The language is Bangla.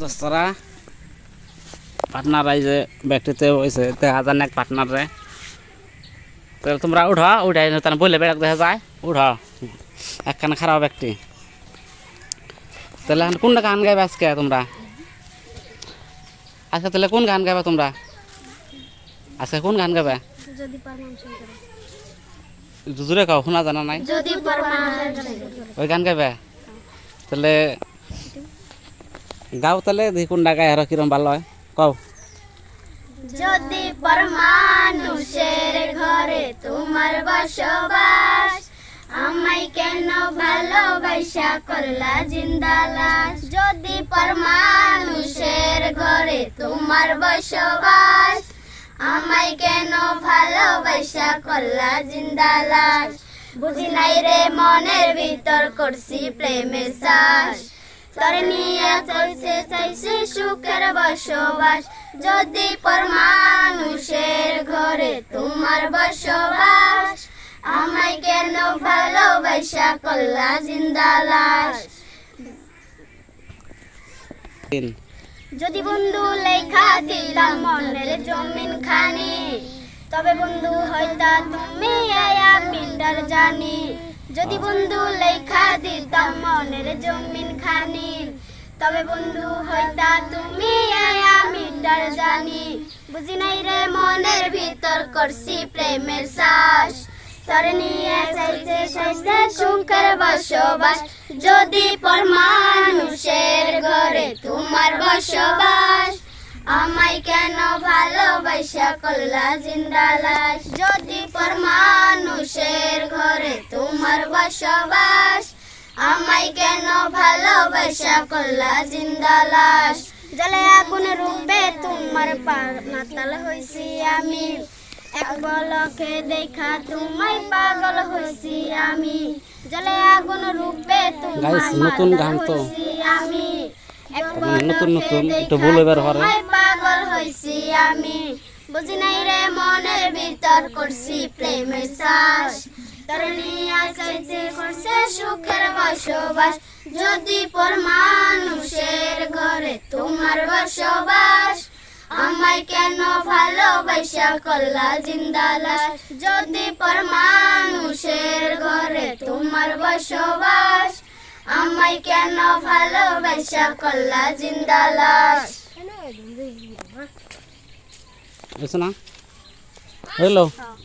দোস্তরা পার্টনার এই যে ব্যক্তিতে হয়েছে দেখা যায় না এক পার্টনার রে তাহলে তোমরা উঠ উঠাই তার বলে বেড়াক দেখা যায়। উঠ একখানে খারাপ ব্যক্তি। তাহলে এখন কোনটা গান গাইবে আজকে তোমরা? আজকে তাহলে কোন গান গাইবে তোমরা? আজকে কোন গান গাবে যদি পারমানেন্ট করে একটু জোরে কাও শোনা জানা নাই? যদি পারমানেন্ট ওই গান গাইবে? তাহলে গাও তাহলে দেখি কোনটা গায়ে আর কিরম ভালো হয়। কও। যদি পরমানুষের ঘরে তোমার বসবাস, আমায় কেন ভালোবাসা করলা জিন্দালাস যদি পরমানুষের ঘরে তোমার বসবাস, আমায় কেন ভালোবাসা করলা জিন্দালাস বুঝি নাই রে মনের ভিতর করছি প্রেমের শ্বাস বসবাস। যদি ঘরে তোমার বসবাস, আমায় কেন ভালোবাসা তিন যদি বন্ধু লেখা দিলাম মনের জমিন খানি তবে বন্ধু হয়তা তুমি আয়া পিন্ডার জানি। যদি বন্ধু লেখা দিতাম মনের জমিন তবে বন্ধু হয়তা তুমি আয়া মিটার জানি। বুঝি নাই রে মনের ভিতর করছি প্রেমের শ্বাস। তরে নিয়ে চাইছে চাইছে সুখের বসবাস। যদি পরমানুষের ঘরে তোমার বসবাস, আমায় কেন ভালোবাসা করলা জিন্দালাস? যদি পরমানুষের ঘরে তোমার বসবাস আমায় কেন ভালোবাসা করলা জিন্দালাস জলে আগুন রূপে তোমার মাতাল হইছি আমি। এক বলকে দেখা তোমায় পাগল হইছি আমি। জলে আগুন রূপে Guys, নতুন গান তো। আমি। নতুন নতুন একটু ভুল এবার হরে। পাগল হইছি আমি। বুঝি নাই রে মনের ভিতর করছি প্রেমের শ্বাস তোর নিয়া করছে সুখের বসবাস যদি পরমানুষের ঘরে তোমার বসবাস আমায় কেন ভালোবাসা করলা জিন্দালাস যদি পরমানুষের ঘরে তোমার বসবাস আমায় কেন ভালোবাসা করলা জিন্দালাস না হইল হ্যাঁ।